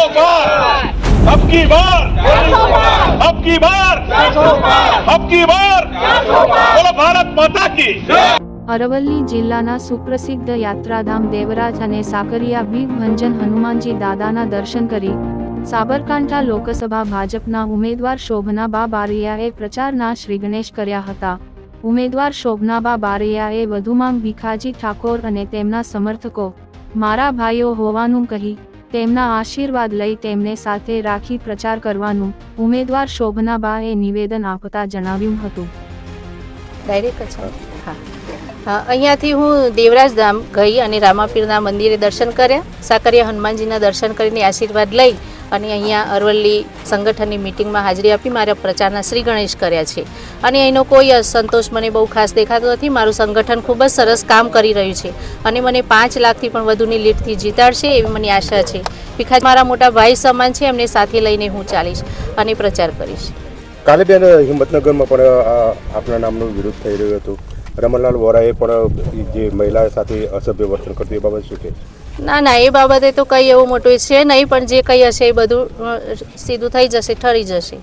पार अब की बार अब की बार अब की बार बोलो भारत माता की અરવલ્લી જિલ્લાના સુપ્રસિદ્ધ યાત્રાધામ દેવરાજ અને સાકરિયા ભીડ ભંજન હનુમાનજી દાદાના દર્શન કરી સાબરકાંઠા લોકસભા ભાજપના ઉમેદવાર શોભનાબા બારૈયાએ પ્રચારના શ્રીગણેશ કર્યા હતા ઉમેદવાર શોભનાબા બારૈયાએ વધુમાં ભીખાજી ઠાકોર અને તેમના સમર્થકો મારા ભાઈઓ હોવાનું કહી તેમના આશીર્વાદ લઈ તેમને સાથે રાખી પ્રચાર કરવાનું ઉમેદવાર શોભનાબાએ નિવેદન આપતા જણાવ્યું હતું. અહીંયાથી હું દેવરાજ ધામ ગઈ અને રામાપીરના મંદિરે દર્શન કર્યા. સાકરિયા હનુમાનજીના દર્શન કરીને આશીર્વાદ લઈ અને અહીંયા અરવલ્લી સંગઠનની મિટિંગમાં હાજરી આપી. મારા પ્રચારના શ્રી ગણેશ કર્યા છે. અને એનો કોઈ અસંતોષ મને બહુ ખાસ દેખાતો નથી. મારું સંગઠન ખૂબ જ સરસ કામ કરી રહ્યું છે અને મને પાંચ લાખથી પણ વધુની લીડથી જીતાડશે એવી મને આશા છે. ભીખા મારા મોટા ભાઈ સમાન છે એમને સાથે લઈને હું ચાલીશ અને પ્રચાર કરીશ. કાલે બેન હિંમતનગરમાં પણ આપણા આપના નામનો વિરોધ થઈ રહ્યો હતો. રમણલાલ વોરાએ પણ જે મહિલા સાથે અસભ્ય વર્તન કરતું એ બાબત શું કે ના ના એ બાબતે તો કંઈ એવું મોટું છે નહીં પણ જે કંઈ હશે એ બધું સીધું થઈ જશે ઠરી જશે.